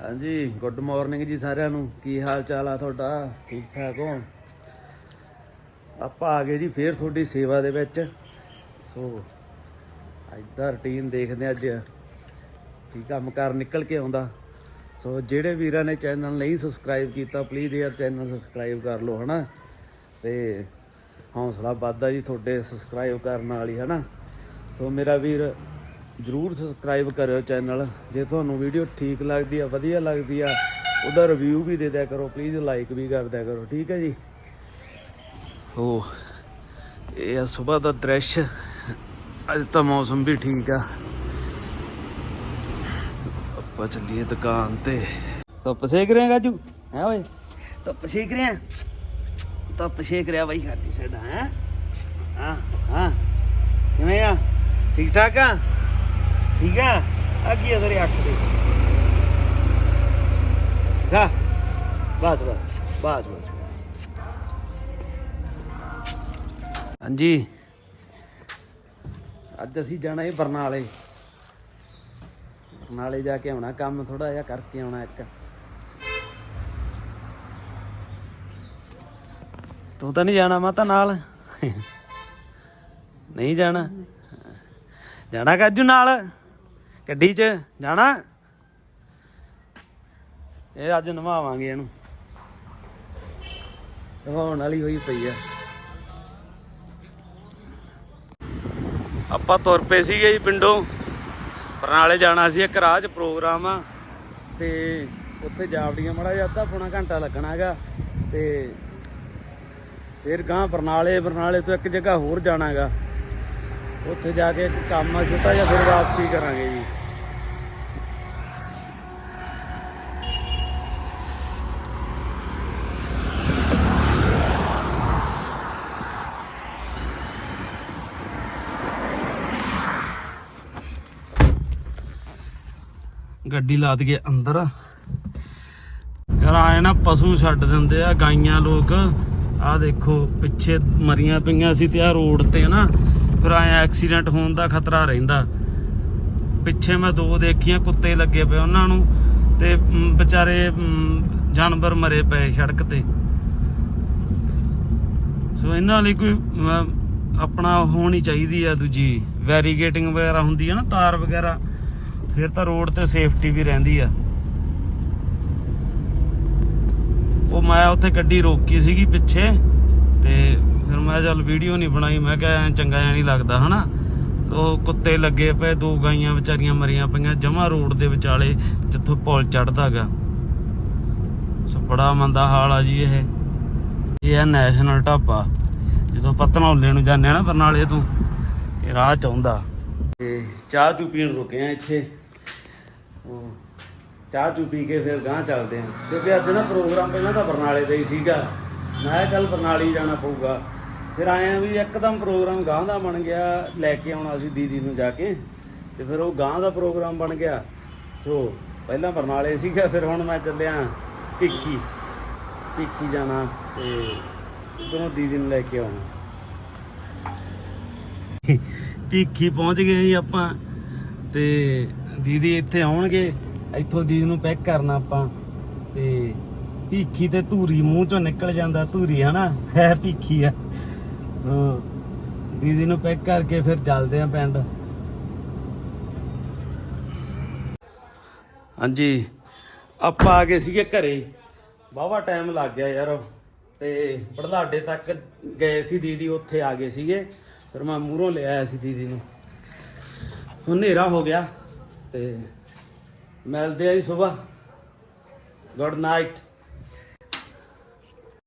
ਹਾਂਜੀ good morning ਜੀ ਸਾਰਿਆਂ ਨੂੰ। ਕੀ ਹਾਲ ਚਾਲ ਆ ਤੁਹਾਡਾ? ਠੀਕ ਠਾਕ ਹੋ? ਆਪਾਂ ਆ ਗਏ ਜੀ ਫੇਰ ਤੁਹਾਡੀ ਸੇਵਾ ਦੇ ਵਿੱਚ। ਸੋ ਅੱਜ ਦਾ ਰੁਟੀਨ ਦੇਖਦੇ ਹਾਂ ਅੱਜ ਕੀ ਕੰਮ ਕਾਰ ਨਿਕਲ ਕੇ ਆਉਂਦਾ। ਸੋ, ਜਿਹੜੇ ਵੀਰਾਂ ਨੇ ਚੈਨਲ ਨਹੀਂ ਸਬਸਕ੍ਰਾਈਬ ਕੀਤਾ ਪਲੀਜ਼ ਯਾਰ ਚੈਨਲ ਸਬਸਕ੍ਰਾਈਬ ਕਰ ਲਓ, ਹਨਾ? ਤੇ ਹੌਸਲਾ ਵੱਧਦਾ ਜੀ ਤੁਹਾਡੇ ਸਬਸਕ੍ਰਾਈਬ ਕਰਨ ਨਾਲ ਹੀ, ਹਨਾ? ਸੋ, ਮੇਰਾ ਵੀਰ ਜਰੂਰ ਸਬਸਕ੍ਰਾਈਬ ਕਰਿਓ ਚੈਨਲ ਜੇ ਤੁਹਾਨੂੰ ਵੀਡੀਓ ਠੀਕ ਲੱਗਦੀ ਆ, ਵਧੀਆ ਲੱਗਦੀ ਆ, ਉਹਦਾ ਰਿਵਿਊ ਵੀ ਦੇ ਦਿਆ ਕਰੋ ਪਲੀਜ਼ ਲਾਈਕ ਵੀ ਕਰ ਦਿਆ ਕਰੋ, ਠੀਕ ਹੈ ਜੀ? ਹੋ, ਇਹ ਆ ਸਵੇਰ ਦਾ ਦ੍ਰਿਸ਼। ਅੱਜ ਤਾਂ ਮੌਸਮ ਵੀ ਠੀਕ ਆ। ਆਪਾਂ ਚੱਲੀਏ ਦੁਕਾਨ ਤੇ। ਧੁੱਪ ਸੇਕ ਰਹੇ ਗਾਜੂ ਹੈ ਓਏ? ਧੁੱਪ ਸੇਕ ਰਹੇ? ਧੁੱਪ ਸੇਕ ਰਿਹਾ ਬਾਈ ਖਾਤੀ ਸਾਡਾ, ਹੈ? ਹਾਂ ਹਾਂ। ਕਿਵੇਂ ਆ? ਠੀਕ ਠਾਕ ਆ? ਠੀਕ ਆ? ਆ ਕੀ ਆ ਤੇਰੀ ਅੱਖ ਦੇ ਗਾ ਬਸ ਬਸ ਬਸ ਬਸ। ਹਾਂਜੀ। ਅੱਜ ਅਸੀਂ ਜਾਣਾ ਹੈ ਬਰਨਾਲੇ। ਬਰਨਾਲੇ ਜਾ ਕੇ ਆਉਣਾ, ਕੰਮ ਥੋੜਾ ਜਿਹਾ ਕਰਕੇ ਆਉਣਾ ਇੱਕ। ਤੂੰ ਤਾਂ ਨਹੀਂ ਜਾਣਾ ਮਾਤਾ ਨਾਲ? ਨਹੀਂ ਜਾਣਾ? ਜਾਣਾ ਗੱਜੂ ਨਾਲ? ਗੱਡੀ 'ਚ ਜਾਣਾ? ਇਹ ਅੱਜ ਨਵਾਵਾਂਗੇ ਇਹਨੂੰ। ਨਵਾਉਣ ਵਾਲੀ ਹੋਈ ਪਈ ਆ। ਆਪਾਂ ਤੁਰ ਪਏ ਸੀਗੇ ਜੀ ਪਿੰਡੋਂ। ਬਰਨਾਲੇ ਜਾਣਾ ਸੀ, ਇੱਕ ਰਾਹ 'ਚ ਪ੍ਰੋਗਰਾਮ ਆ। ਤੇ ਉੱਥੇ ਜਾਵੜੀਆਂ ਮੜਾ ਜਿਹਾ ਅੱਧਾ ਪੌਣਾ ਘੰਟਾ ਲੱਗਣਾ ਹੈਗਾ। ਤੇ ਫਿਰ ਗਾਂ ਬਰਨਾਲੇ ਬਰਨਾਲੇ ਤੋਂ ਇੱਕ ਜਗ੍ਹਾ ਹੋਰ ਜਾਣਾਗਾ ਉੱਥੇ ਜਾ ਕੇ ਇੱਕ ਕੰਮ ਆ ਛੋਟਾ ਜਿਹਾ, ਫਿਰ ਵਾਪਸੀ ਕਰਾਂਗੇ ਜੀ। ਗੱਡੀ ਲਾ ਦਈਏ ਅੰਦਰ। ਯਾਰ ਆਏ ਨਾ, ਪਸ਼ੂ ਛੱਡ ਦਿੰਦੇ ਆ, ਗਾਈਆਂ ਲੋਕ। ਆ ਦੇਖੋ, ਪਿੱਛੇ ਮਰੀਆਂ ਪਈਆਂ ਸੀ ਤੇ ਆ ਰੋਡ ਤੇ ਨਾ ਫਿਰ ਆਏ ਐਕਸੀਡੈਂਟ ਹੋਣ ਦਾ ਖਤਰਾ ਰਹਿੰਦਾ। ਪਿੱਛੇ ਮੈਂ ਦੋ ਦੇਖੀਆਂ, ਕੁੱਤੇ ਲੱਗੇ ਪਏ ਉਹਨਾਂ ਨੂੰ ਤੇ ਵਿਚਾਰੇ ਜਾਨਵਰ ਮਰੇ ਪਏ ਸੜਕ ਤੇ। ਸੋ ਇਹਨਾਂ ਲਈ ਕੋਈ ਆਪਣਾ ਹੋਣੀ ਚਾਹੀਦੀ ਆ ਦੂਜੀ ਵੈਰੀਗੇਟਿੰਗ ਵਗੈਰਾ ਹੁੰਦੀ ਆ ਨਾ, ਤਾਰ ਵਗੈਰਾ, ਫਿਰ ਤਾਂ ਰੋਡ ਤੇ ਸੇਫਟੀ ਵੀ ਰਹਿੰਦੀ ਆ। ਉਹ ਮੈਂ ਉੱਥੇ ਗੱਡੀ ਰੋਕੀ ਸੀਗੀ ਪਿੱਛੇ ਤੇ ਫਿਰ ਮੈਂ ਚੱਲ ਵੀਡੀਓ ਨਹੀਂ ਬਣਾਈ, ਮੈਂ ਕਿਹਾ ਐਂ ਚੰਗਾ ਜਿਹਾ ਨਹੀਂ ਲੱਗਦਾ, ਹਨਾ? ਸੋ ਕੁੱਤੇ ਲੱਗੇ ਪਏ, ਦੋ ਗਾਈਆਂ ਵਿਚਾਰੀਆਂ ਮਰੀਆਂ ਪਈਆਂ, ਜਮਾ ਰੋਡ ਦੇ ਵਿਚਾਲੇ, ਜਿੱਥੋਂ ਪੁਲ ਚੜਦਾਗਾ ਸੋ ਬੜਾ ਮੰਦਾ ਹਾਲ ਆ ਜੀ ਇਹ। ਇਹ ਆ ਨੈਸ਼ਨਲ ਢਾਬਾ। ਜਦੋਂ ਪਤਨੌਲੇ ਨੂੰ ਜਾਂਦੇ ਆ ਨਾ ਬਰਨਾਲੇ ਤੋਂ, ਇਹ ਰਾਹ ਚ ਆਉਂਦਾ। ਤੇ ਚਾਹ ਚੂ ਪੀਣ ਰੁਕੇ ਆ ਇੱਥੇ। ਉਹ ਚਾਹ ਚੂ ਪੀ ਕੇ ਫਿਰ ਗਾਂਹ ਚੱਲਦੇ ਆ। ਕਿਉਂਕਿ ਅੱਜ ਨਾ ਪ੍ਰੋਗਰਾਮ ਪਹਿਲਾਂ ਤਾਂ ਬਰਨਾਲੇ ਦਾ ਹੀ ਸੀਗਾ। ਮੈਂ ਕਿਹਾ ਚੱਲ ਬਰਨਾਲੇ ਜਾਣਾ ਪਊਗਾ। ਫਿਰ ਆਇਆ ਆ ਵੀ ਇੱਕਦਮ ਪ੍ਰੋਗਰਾਮ ਗਾਂਹ ਦਾ ਬਣ ਗਿਆ, ਲੈ ਕੇ ਆਉਣਾ ਸੀ ਦੀਦੀ ਨੂੰ ਜਾ ਕੇ। ਤੇ ਫਿਰ ਉਹ ਗਾਂਹ ਦਾ ਪ੍ਰੋਗਰਾਮ ਬਣ ਗਿਆ। ਸੋ ਪਹਿਲਾਂ ਬਰਨਾਲੇ ਸੀਗਾ, ਫਿਰ ਹੁਣ ਮੈਂ ਚੱਲਿਆ ਭਿੱਖੀ। ਭਿੱਖੀ ਜਾਣਾ ਤੇ ਉਧਰੋਂ ਦੀਦੀ ਨੂੰ ਲੈ ਕੇ ਆਉਣਾ। ਭਿੱਖੀ ਪਹੁੰਚ ਗਏ ਜੀ ਆਪਾਂ ਤੇ ਦੀਦੀ ਇੱਥੇ ਆਉਣਗੇ। ਇੱਥੋਂ ਦੀਦੀ ਨੂੰ ਪੈਕ ਕਰਨਾ ਆਪਾਂ। ਤੇ ਭੀਖੀ ਤੇ ਧੂਰੀ ਮੂੰਹ ਚੋਂ ਨਿਕਲ ਜਾਂਦਾ, ਧੂਰੀ ਹਨਾ? ਹੈ ਭੀਖੀ ਆ। ਸੋ ਦੀਦੀ ਨੂੰ ਪੈਕ ਕਰਕੇ ਫਿਰ ਚੱਲਦੇ ਆ ਪਿੰਡ। ਹਾਂਜੀ, ਆਪਾਂ ਆ ਗਏ ਸੀਗੇ ਘਰੇ। ਵਾਵਾ ਟਾਈਮ ਲੱਗ ਗਿਆ ਯਾਰ। ਤੇ ਬੜਲਾਡੇ ਤੱਕ ਗਏ ਸੀ ਦੀਦੀ, ਉੱਥੇ ਆ ਗਏ ਸੀਗੇ। ਫਿਰ ਮੈਂ ਮੂਹਰੋਂ ਲੈ ਆਇਆ ਸੀ ਦੀਦੀ ਨੂੰ। ਹੁਣ ਹਨੇਰਾ ਹੋ ਗਿਆ ਤੇ ਮਿਲਦੇ ਆ ਜੀ ਸਵੇਰ ਗੁੱਡ ਨਾਈਟ